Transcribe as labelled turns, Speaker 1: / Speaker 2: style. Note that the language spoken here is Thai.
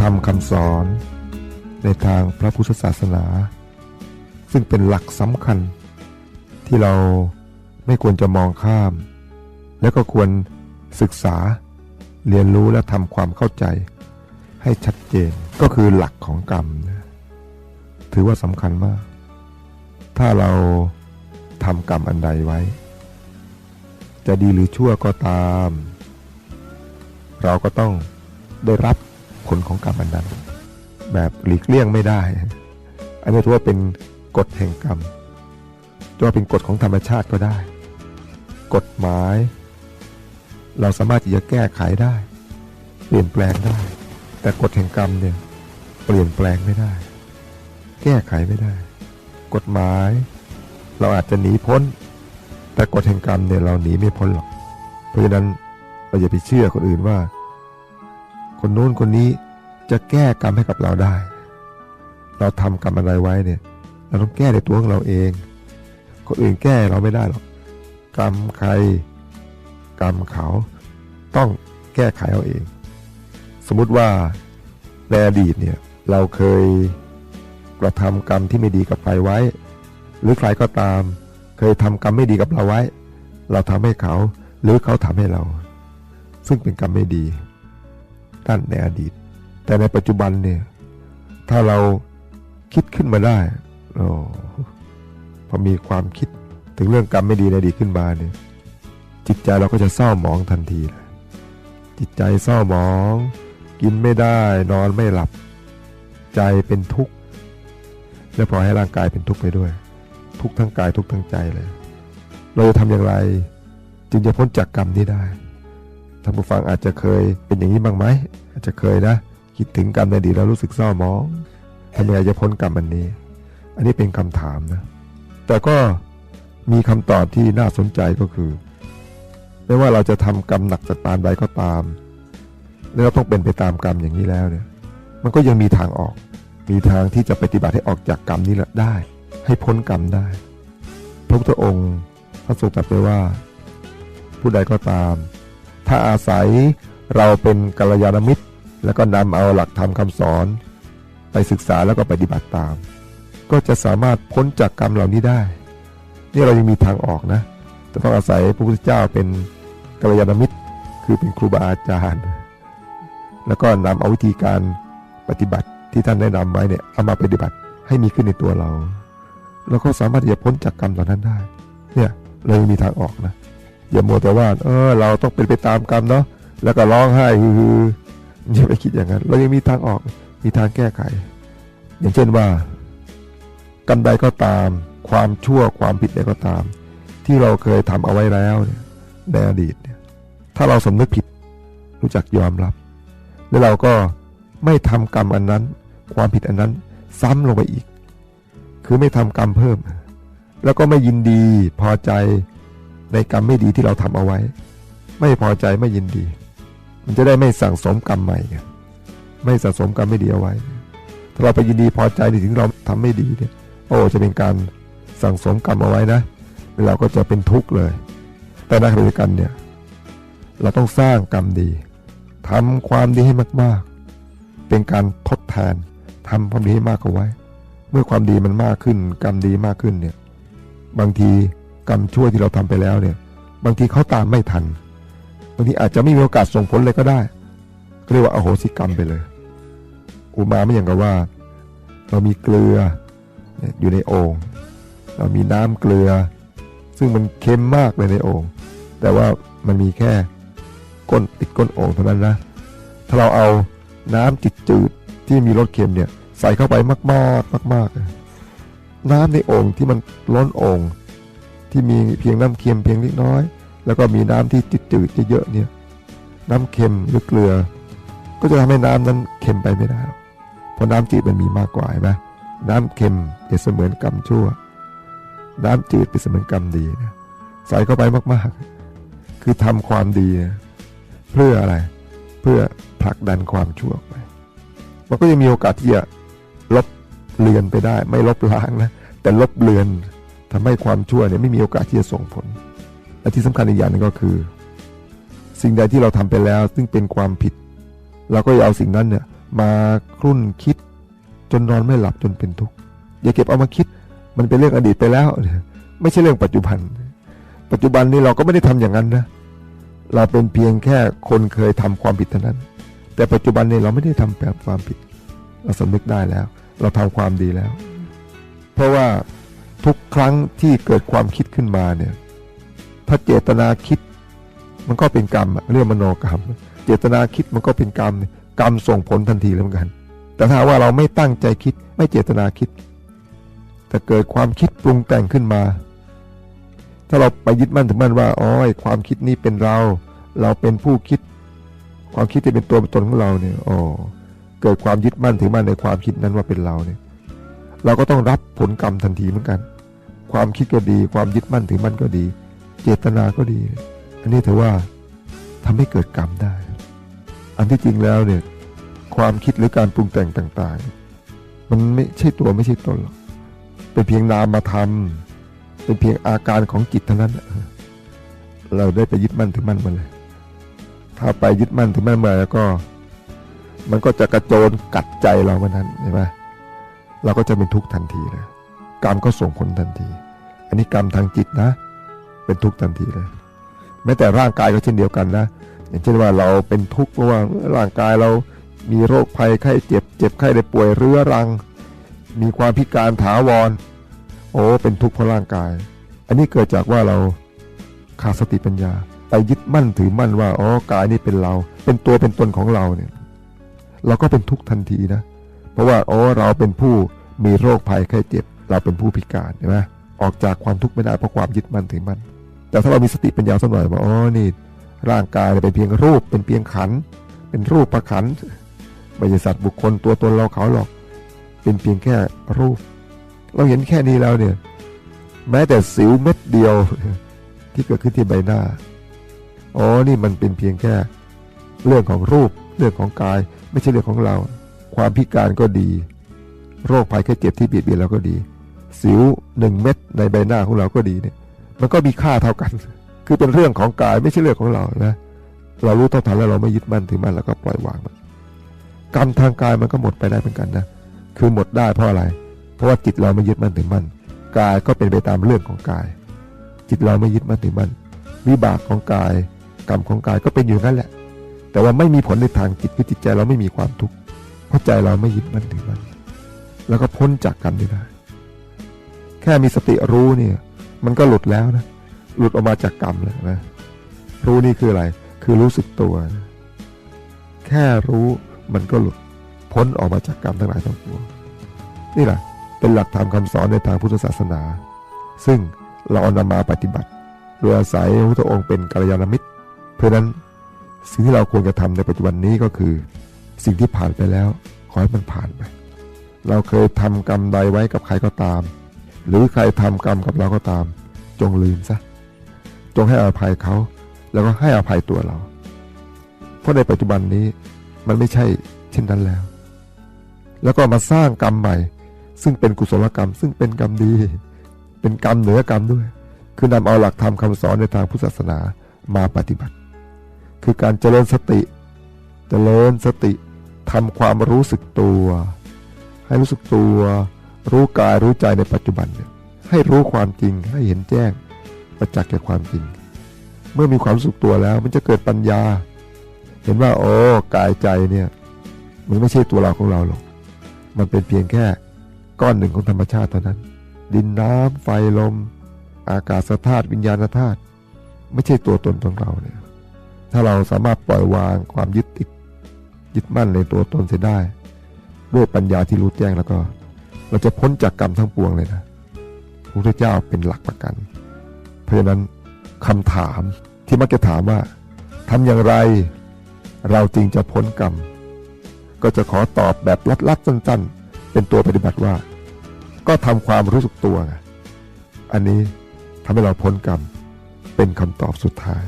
Speaker 1: ธรรมคำสอน ในทางพระพุทธศาสนา ซึ่งเป็นหลักสำคัญ ที่เราไม่ควรจะมองข้าม แล้วก็ควรศึกษาเรียนรู้และทำความเข้าใจ ให้ชัดเจนก็คือหลักของกรรมนะถือว่าสำคัญมาก ถ้าเราทำกรรมอันใดไว้ จะดีหรือชั่วก็ตาม เราก็ต้องได้รับ ผลของกรรมอันนั้น แบบหลีกเลี่ยงไม่ได้ อันนี้ถือว่าเป็นกฎแห่งกรรมจะว่าเป็นกฎของธรรมชาติก็ได้ กฎหมาย เราสามารถที่จะแก้ไขได้ เปลี่ยนแปลงได้ แต่กฎแห่งกรรมเนี่ยเปลี่ยนแปลงไม่ได้ แก้ไขไม่ได้ กฎหมายเราอาจจะหนีพ้น แต่กฎแห่งกรรมเนี่ยเราหนีไม่พ้นหรอก เพราะฉะนั้นเราอย่าไปเชื่อคนอื่นว่า คนโน้นคนนี้จะแก้กรรมให้กับเราได้ เราทำกรรมอะไรไว้เนี่ย เราต้องแก้ในตัวของเราเองคนอื่นแก้เราไม่ได้หรอกกรรมใครกรรมเขาต้องแก้ไขเอาเอง สมมุติว่าในอดีตเนี่ยเราเคยกระทำกรรมที่ไม่ดีกับใครไว้ หรือใครก็ตาม เคยทำกรรมไม่ดีกับเราไว้ เราทำให้เขา หรือเขาทำให้เรา ซึ่งเป็นกรรมไม่ดี ด้นในอดีต แต่ในปัจจุบันเนี่ย ถ้าเราคิดขึ้นมาได้โอ้พอมีความคิดถึงเรื่องกรรมไม่ดีในอดีตขึ้นมาเนี่ยจิตใจเราก็จะเศร้าหมองทันทีเลยจิตใจเศร้าหมอง กินไม่ได้นอนไม่หลับ ใจเป็นทุกข์และปล่อยให้ร่างกายเป็นทุกข์ไปด้วย ทุกทั้งกายทุกทั้งใจเลย เราจะทำอย่างไร จึงจะพ้นจากกรรมนี้ได้ ท่านผู้ฟังอาจจะเคยเป็นอย่างนี้บ้างไหมอาจจะเคยนะ คิดถึงกรรมในอดีตแล้วรู้สึกเศร้าหมองทำยังไงจะพ้นกรรมอันนี้ อันนี้เป็นคำถามนะ แต่ก็มีคำตอบที่น่าสนใจก็คือ ไม่ว่าเราจะทำกรรมหนักสักปานใดก็ตามแล้วเราต้องเป็นไปตามกรรมอย่างนี้แล้วเนี่ย มันก็ยังมีทางออก มีทางที่จะปฏิบัติให้ออกจากกรรมนี้แหละได้ ให้พ้นกรรมได้ พระพุทธองค์พระทรงตรัสไว้ว่า ผู้ใดก็ตาม ถ้าอาศัยเราเป็นกัลยาณมิตร แล้วก็นำเอาหลักธรรมคำสอน ไปศึกษาแล้วก็ปฏิบัติตาม ก็จะสามารถพ้นจากกรรมเหล่านี้ได้ นี่เรายังมีทางออกนะแต่ต้องอาศัยพระพุทธเจ้าเป็นกัลยาณมิตร คือเป็นครูบาอาจารย์ แล้วก็นำเอาวิธีการปฏิบัติที่ท่านแนะนำไว้เนี่ยเอามาปฏิบัติให้มีขึ้นในตัวเรา แล้วก็สามารถจะพ้นจากกรรมเหล่านั้นได้ เนี่ยเรายังมีทางออกนะ อย่ามัวแต่ว่าเออ เราต้องเป็นไปตามกรรมเนาะแล้วก็ร้องไห้ฮืออย่าไปคิดอย่างนั้น เรายังมีทางออกมีทางแก้ไข อย่างเช่นว่ากรรมใดก็ตาม ความชั่วความผิดใดก็ตาม ที่เราเคยทำเอาไว้แล้วเนี่ยในอดีตเนี่ยถ้าเราสำนึกผิดรู้จักยอมรับ แล้วเราก็ไม่ทำกรรมอันนั้น ความผิดอันนั้น ซ้ำลงไปอีก คือไม่ทำกรรมเพิ่ม แล้วก็ไม่ยินดีพอใจ ในกรรมไม่ดีที่เราทำเอาไว้ ไม่พอใจไม่ยินดี มันจะได้ไม่สั่งสมกรรมใหม่ไม่สะสมกรรมไม่ดีเอาไว้ ถ้าเราไปยินดีพอใจในสิ่งที่เราทำไม่ดีเนี่ย โอ้จะเป็นการสั่งสมกรรมเอาไว้นะเราก็จะเป็นทุกข์เลย แต่ในขณะเดียวกันเนี่ย เราต้องสร้างกรรมดีทำความดีให้มากๆ เป็นการทดแทนทำความดีให้มากเอาไว้ เมื่อความดีมันมากขึ้น กรรมดีมากขึ้นเนี่ย บางที กรรมชั่วที่เราทำไปแล้วเนี่ย บางทีเขาตามไม่ทันบางทีอาจจะไม่มีโอกาสส่งผลเลยก็ได้เรียกว่าอโหสิกรรมไปเลย อุมาไม่อย่างกับว่า เรามีเกลืออยู่ในโอ่งเรามีน้ำเกลือ ซึ่งมันเค็มมากเลยในโอ่งแต่ว่ามันมีแค่ก้นติดก้นโอ่งเท่านั้นนะถ้าเราเอาน้ำจิตจืดที่มีรสเค็มเนี่ย ใส่เข้าไปมากๆมากๆน้ำในโอ่งที่มันล้นโอ่ง ที่มีเพียงน้ำเค็มเพียงเล็กน้อย แล้วก็มีน้ำที่จืดเยอะๆเนี่ยน้ำเค็มหรือเกลือ ก็จะทำให้น้ำนั้นเค็มไปไม่ได้เพราะน้ำจืดมันมีมากกว่าใช่ไหมน้ำเค็มเปรียบเสมือนกรรมชั่ว น้ำจืดเปรียบเสมือนกรรมดีนะใส่เข้าไปมากๆ คือทำความดีนะเพื่ออะไร เพื่อผลักดันความชั่วไป มันก็ยังมีโอกาสที่จะลบเลือนไปได้ ไม่ลบล้างนะ แต่ลบเลือน ทำให้ความชั่วเนี่ยไม่มีโอกาสที่จะส่งผล และที่สำคัญอีกอย่างหนึงก็คือ สิ่งใดที่เราทำไปแล้ว ซึ่งเป็นความผิด เราก็อย่าเอาสิ่งนั้นเนี่ยมาครุ่นคิด จนนอนไม่หลับจนเป็นทุกข์อย่าเก็บเอามาคิด มันเป็นเรื่องอดีตไปแล้ว ไม่ใช่เรื่องปัจจุบัน ปัจจุบันนี้เราก็ไม่ได้ทำอย่างนั้นนะเราเป็นเพียงแค่คนเคยทำความผิดเท่านั้น แต่ปัจจุบันนี้เราไม่ได้ทำแบบความผิด เราสำนึกได้แล้ว เราทำความดีแล้ว เพราะว่า ทุกครั้งที่เกิดความคิดขึ้นมาเนี่ยถ้าเจตนาคิดมันก็เป็นกรรมเรื่องมโนกรรม เจตนาคิดมันก็เป็นกรรมกรรมส่งผลทันทีแล้วเหมือนกัน แต่ถ้าว่าเราไม่ตั้งใจคิดไม่เจตนาคิด แต่เกิดความคิดปรุงแต่งขึ้นมา ถ้าเราไปยึดมั่นถึงมั่นว่าอ๋อความคิดนี้เป็นเรา เราเป็นผู้คิด ความคิดที่เป็นตัวเป็นตนของเราเนี่ยอ๋อเกิดความยึดมั่นถือมั่นในความคิดนั้นว่าเป็นเราเนี่ย เราก็ต้องรับผลกรรมทันทีเหมือนกัน ความคิดก็ดี ความยึดมั่นถือมั่นก็ดี เจตนาก็ดี อันนี้ถือว่าทำให้เกิดกรรมได้ อันที่จริงแล้วเนี่ยความคิดหรือการปรุงแต่งต่างๆ มันไม่ใช่ตัวไม่ใช่ตนหรอกเป็นเพียงนามธรรมเป็นเพียงอาการของจิตเท่านั้น เราได้ไปยึดมั่นถือมั่นมันเลย ถ้าไปยึดมั่นถือมั่นมาแล้วก็ มันก็จะกระโจนกัดใจเราเมื่อนั้นใช่ไหม เราก็จะเป็นทุกข์ทันทีเลย กรรมก็ส่งผลทันที อันนี้กรรมทางจิตนะ เป็นทุกข์ทันทีเลย แม้แต่ร่างกายก็เช่นเดียวกันนะ อย่างเช่นว่าเราเป็นทุกข์เพราะว่าร่างกายเรามีโรคภัยไข้เจ็บ เจ็บไข้ได้ป่วยเรื้อรัง มีความพิการถาวร โอ้เป็นทุกข์เพราะร่างกาย อันนี้เกิดจากว่าเราขาดสติปัญญา ไปยึดมั่นถือมั่นว่า อ๋อ กายนี่เป็นเรา เป็นตัวเป็นตนของเราเนี่ย เราก็เป็นทุกข์ทันทีนะเพราะว่าโอ๋อเราเป็นผู้มีโรคภัยไข้เจ็บ เราเป็นผู้พิการใช่ไหมออกจากความทุกข์ไม่ได้เพราะความยึดมั่นถือมั่นแต่ถ้าเรามีสติปัญญาสักหน่อยว่าอ๋อนี่ ร่างกายเป็นเพียงรูปเป็นเพียงขัน เป็นรูปประขันไม่ใช่สัตว์บุคคลตัวตนเราเขาหรอก เป็นเพียงแค่รูป เราเห็นแค่นี้แล้วเนี่ยแม้แต่สิวเม็ดเดียวที่เกิดขึ้นที่ใบหน้า อ๋อ นี่มันเป็นเพียงแค่ เรื่องของรูป เรื่องของกาย ไม่ใช่เรื่องของเรา ความพิการก็ดี โรคภัยแค่เจ็บที่เบียดเบียนเราก็ดี สิวหนึ่งเม็ดในใบหน้าของเราก็ดีเนี่ย มันก็มีค่าเท่ากัน คือเป็นเรื่องของกายไม่ใช่เรื่องของเรานะ เรารู้เท่าทันแล้วเราไม่ยึดมั่นถือมั่นแล้วก็ปล่อยวางมันกรรมทางกายมันก็หมดไปได้เหมือนกันนะ คือหมดได้เพราะอะไร เพราะว่าจิตเราไม่ยึดมั่นถือมั่น กายก็เป็นไปตามเรื่องของกาย จิตเราไม่ยึดมั่นถือมั่น วิบากของกาย กรรมของกายก็เป็นอยู่นั่นแหละ แต่ว่าไม่มีผลในทางจิตคือจิตใจเราไม่มีความทุกข์ เพราะใจเราไม่ยึดมั่นถือมั่นแล้วก็พ้นจากกรรมนี้ได้ แค่มีสติรู้เนี่ย มันก็หลุดแล้วนะ หลุดออกมาจากกรรมเลยนะ รู้นี่คืออะไร คือรู้สึกตัวนะแค่รู้มันก็หลุดพ้นออกมาจากกรรมทั้งหลายทั้งปวงนี่แหละเป็นหลักธรรมคำสอนในทางพุทธศาสนา ซึ่งเราเอานำมาปฏิบัติโดยอาศัยพระพุทธองค์เป็นกัลยาณมิตร เพราะนั้นสิ่งที่เราควรจะทำในปัจจุบันนี้ก็คือ สิ่งที่ผ่านไปแล้ว ขอให้มันผ่านไป เราเคยทำกรรมใดไว้กับใครก็ตาม หรือใครทำกรรมกับเราก็ตาม จงลืมซะจงให้อภัยเขา แล้วก็ให้อภัยตัวเรา เพราะในปัจจุบันนี้มันไม่ใช่เช่นนั้นแล้ว แล้วก็มาสร้างกรรมใหม่ ซึ่งเป็นกุศลกรรม ซึ่งเป็นกรรมดี เป็นกรรมเหนือกรรมด้วย คือนำเอาหลักธรรมคำสอนในทางพุทธศาสนามาปฏิบัติ คือการเจริญสติ จริญสติทำความรู้สึกตัว ให้รู้สึกตัว รู้กายรู้ใจในปัจจุบันเนี่ยให้รู้ความจริงให้เห็นแจ้งประจักษ์แก่ความจริง เมื่อมีความรู้สึกตัวแล้ว มันจะเกิดปัญญา เห็นว่าโอ้กายใจเนี่ยมันไม่ใช่ตัวเราของเราหรอกมันเป็นเพียงแค่ก้อนหนึ่งของธรรมชาติเท่านั้น ดินน้ำไฟลม อากาศธาตุวิญญาณธาตุไม่ใช่ตัวตนของเราเนี่ยถ้าเราสามารถปล่อยวางความยึดติด ยึดมั่นในตัวตนเสียได้ ด้วยปัญญาที่รู้แจ้งแล้วก็ เราจะพ้นจากกรรมทั้งปวงเลยนะพระพุทธเจ้าเป็นหลักประกัน เพราะฉะนั้นคำถามที่มักจะถามว่าทำอย่างไรเราจรึงจะพ้นกรรม ก็จะขอตอบแบบลัดๆสั้นๆ เป็นตัวปฏิบัติว่า ก็ทำความรู้สึกตัว อันนี้ทำให้เราพ้นกรรมเป็นคำตอบสุดท้าย